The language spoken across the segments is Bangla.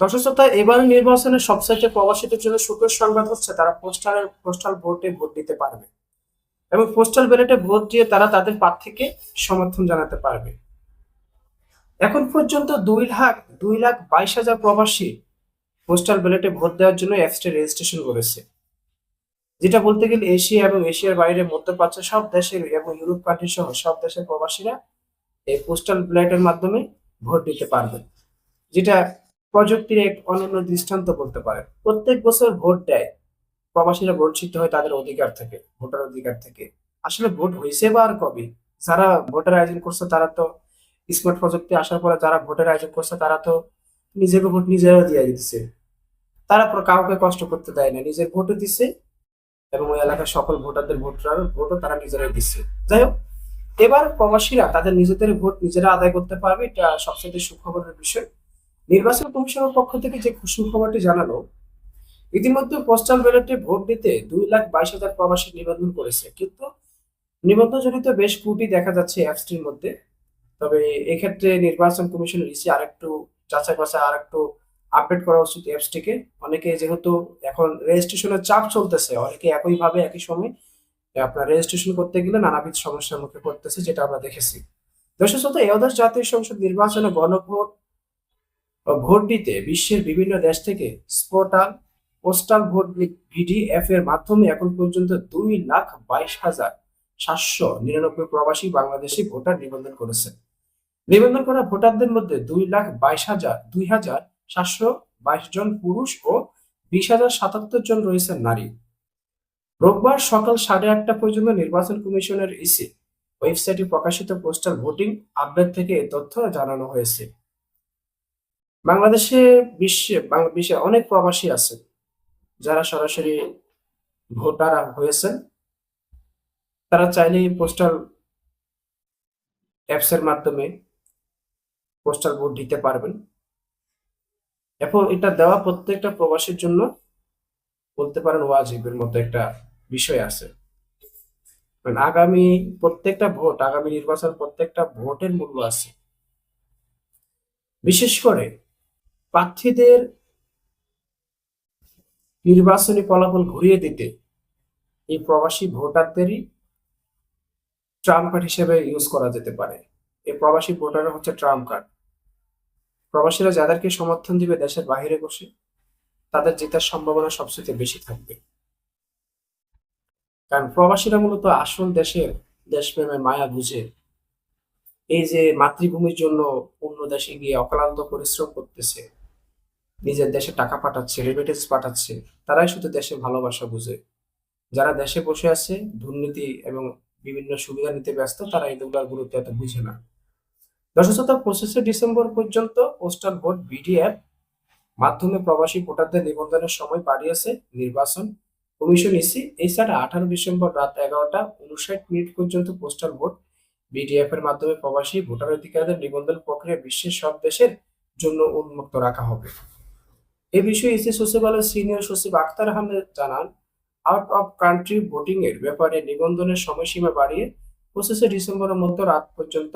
দর্শক শ্রোতা এবার নির্বাচনের সবচাইতে প্রবাসীদের জন্য সুখের সংবাদ হচ্ছে তারা পোস্টালের পোস্টাল ভোটে ভোট দিতে পারবে। এবং পোস্টাল ব্যালটে ভোট দিয়ে তারা তাদের প্রার্থীকে সমর্থন জানাতে পারবে। এখন পর্যন্ত দুই লাখ দুই লাখ বাইশ হাজার প্রবাসী পোস্টাল ব্যালটে ভোট দেওয়ার জন্য অ্যাপসটি রেজিস্ট্রেশন করেছে। যেটা বলতে গেলে এশিয়া এবং এশিয়ার বাইরে মধ্যপ্রাচ্য সব দেশের এবং ইউরোপ কান্ট্রি সহ সব দেশের প্রবাসীরা এই পোস্টাল ব্যালটের মাধ্যমে ভোট দিতে পারবেন যেটা প্রযুক্তির এক অনন্য দৃষ্টান্ত বলতে পারে প্রত্যেক বছর ভোট দেয়। প্রবাসীরা বঞ্চিত হয় তাদের অধিকার থেকে, ভোটার অধিকার থেকে। আসলে ভোট হয়েছে বা আর কবে? যারা ভোটের আয়োজন করছে তারা তো স্মার্ট প্রযুক্তি আসার পরে যারা ভোটের আয়োজন করছে তারা তো নিজেকে ভোট নিজেরা দিয়ে দিচ্ছে। তারা কাউকে কষ্ট করতে দেয় না। নিজের ভোটও দিচ্ছে এবং ওই এলাকার সকল ভোটারদের ভোটার ভোটও তারা নিজেরাই দিচ্ছে। যাই হোক, এবার প্রবাসীরা তাদের নিজেদের ভোট নিজেরা আদায় করতে পারবে। এটা সবচেয়ে সুখবরের বিষয়। নির্বাচন কমিশনের পক্ষ থেকে যে সুখবরটি জানালো ইতিমধ্যে পোস্টাল ব্যালটে ভোট দিতে দুই লাখ বাইশ হাজার প্রবাসী নিবন্ধন করেছে। কিন্তু নিবন্ধনজনিত বেশ কুটি দেখা যাচ্ছে অ্যাপসটির মধ্যে। তবে এক্ষেত্রে নির্বাচন কমিশনের ইসি আরেকটু যাচাই বাছাই আরেকটু আপডেট করা উচিত অ্যাপসটিকে অনেকে যেহেতু এখন রেজিস্ট্রেশনের চাপ চলতেছে, অনেকে একইভাবে, একই সময় আপনার রেজিস্ট্রেশন করতে গেলে নানাবিধ সমস্যার মুখে পড়তেছে, যেটা আমরা দেখেছি। দর্শক একাদশ জাতীয় সংসদ নির্বাচনে গণভোট ভোট দিতে বিশ্বের বিভিন্ন দেশ থেকে স্পোর্টাল, পোস্টাল ভোট ভিডিএফ এর মাধ্যমে এখন পর্যন্ত দুই লাখ বাইশ হাজার সাতশো নিরানব্বই প্রবাসী বাংলাদেশি ভোটার নিবন্ধন করেছে। নিবন্ধন করা ভোটারদের মধ্যে দুই লাখ বাইশ হাজার, দুই হাজার সাতশো বাইশ জন পুরুষ ও বিশ হাজার সাতাত্তর জন রয়েছেন নারী। রোববার সকাল সাড়ে আটটা পর্যন্ত নির্বাচন কমিশনের ইসি ওয়েবসাইটে প্রকাশিত পোস্টাল ভোটিং আপডেট থেকে তথ্য জানানো হয়েছে। বাংলাদেশে বিশ্বে বিশ্বে অনেক প্রবাসী আছে যারা সরাসরি ভোটার হয়েছেন তারা চাইলে পোস্টাল অ্যাপসের মাধ্যমে পোস্টাল ভোট দিতে পারবেন। এখন এটা দেওয়া প্রত্যেকটা প্রবাসীর জন্য বলতে পারেন ওয়াজিবের মতো একটা বিষয় আছে। আগামী প্রত্যেকটা ভোট, আগামী নির্বাচন প্রত্যেকটা ভোটের মূল্য আছে। বিশেষ করে প্রার্থীদের নির্বাচনী ফলাফল ঘুরিয়ে দিতে এই প্রবাসী ভোটারদেরই ট্রাম্প কার্ড হিসেবে ইউজ করা যেতে পারে। এই প্রবাসী ভোটার হচ্ছে ট্রাম্প কার্ড। প্রবাসীরা যাদেরকে সমর্থন দিবে দেশের বাইরে বসে, তাদের জেতার সম্ভাবনা সবচেয়ে বেশি থাকবে। কারণ প্রবাসীরা মূলত আসল দেশের দেশপ্রেমে মায়া বুঝে। এই যে মাতৃভূমির জন্য অন্য দেশে গিয়ে অক্লান্ত পরিশ্রম করতেছে নিজের দেশে টাকা পাঠাচ্ছে রেমিটেন্স পাঠাচ্ছে, তারাই শুধু দেশের ভালোবাসা বুঝে। যারা দেশে বসে আছে, দুর্নীতি এবং বিভিন্ন সুবিধা নিতে ব্যস্ত, তারা এগুলোর গুরুত্ব এত বুঝে না। দর্শক পঁচিশে ডিসেম্বর পর্যন্ত পোস্টাল ভোট বিডিএফ মাধ্যমে প্রবাসী ভোটারদের নিবন্ধনের সময় বাড়িয়েছে নির্বাচন কমিশন ইসি। এছাড়া আঠারো ডিসেম্বর রাত এগারোটা উনষাট মিনিট পর্যন্ত পোস্টাল ভোট বিডিএফ এর মাধ্যমে প্রবাসী ভোটার অধিকারদের নিবন্ধন প্রক্রিয়া বিশ্বের সব দেশের জন্য উন্মুক্ত রাখা হবে। এ বিষয়ে ইসি সচিবালয়ের সিনিয়র সচিব আখতার আহমেদ জানান আউট অফ কান্ট্রি ভোটিং এর ব্যাপারে নিবন্ধনের সময়সীমা বাড়িয়ে পঁচিশে ডিসেম্বরের মধ্যে রাত পর্যন্ত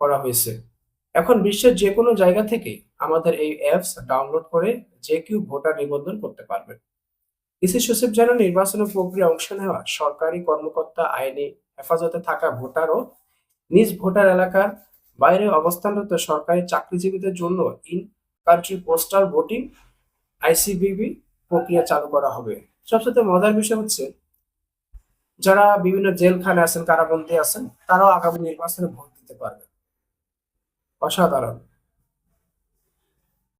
করা হয়েছে। এখন বিশ্বের যে কোনো জায়গা থেকে আমাদের এই অ্যাপস ডাউনলোড করে যে কেউ ভোটার নিবন্ধন করতে পারবেন ইসি সচিব জানান নির্বাচনের প্রক্রিয়া অংশ নেওয়া, সরকারি কর্মকর্তা আইনি হেফাজতে থাকা ভোটার ও নিজ ভোটার এলাকার বাইরে অবস্থানরত সরকারি চাকরিজীবীদের জন্য in country postal voting ICBB প্রক্রিয়া চালু করা হবে। সবচেয়ে মজার বিষয় হচ্ছে, যারা বিভিন্ন জেলখানে আছেন, কারাবন্দী আছেন, তারাও আগামী নির্বাচনে ভোট দিতে পারবে। অসাধারণ।